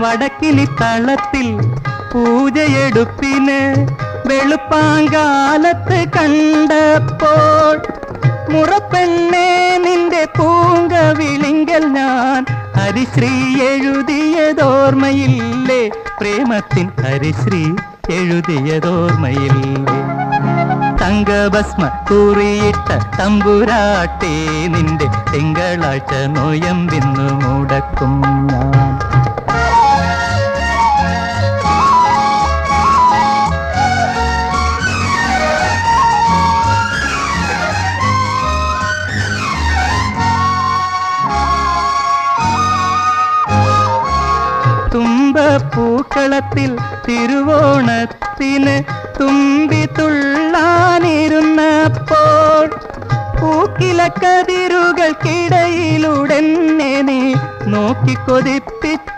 വടക്കിനി തളത്തിൽ പൂജയെടുപ്പിന് വെളുപ്പാങ്കാലത്ത് കണ്ടപ്പോൾ മുറപ്പെണ്ണേ നിന്റെ പൂങ്ക വിളിങ്കൽ ഞാൻ ഹരിശ്രീ എഴുതിയതോർമ്മയില്ലേ? പ്രേമത്തിൻ ഹരിശ്രീ എഴുതിയതോർമ്മയില്ലേ? തങ്കഭസ്മ കൂറിയിട്ട തമ്പുരാട്ടേ നിന്റെ തിങ്കളാഴ്ച നോയമ്പിന്നു മുടക്കും. തുമ്പപ്പൂക്കളത്തിൽ തിരുവോണത്തിന് തുമ്പി തുള്ളാനിരുന്നപ്പോൾ പൂക്കിലക്കതിരുകൾക്കിടയിലുടനെ നീ നോക്കി കൊതിപ്പിച്ച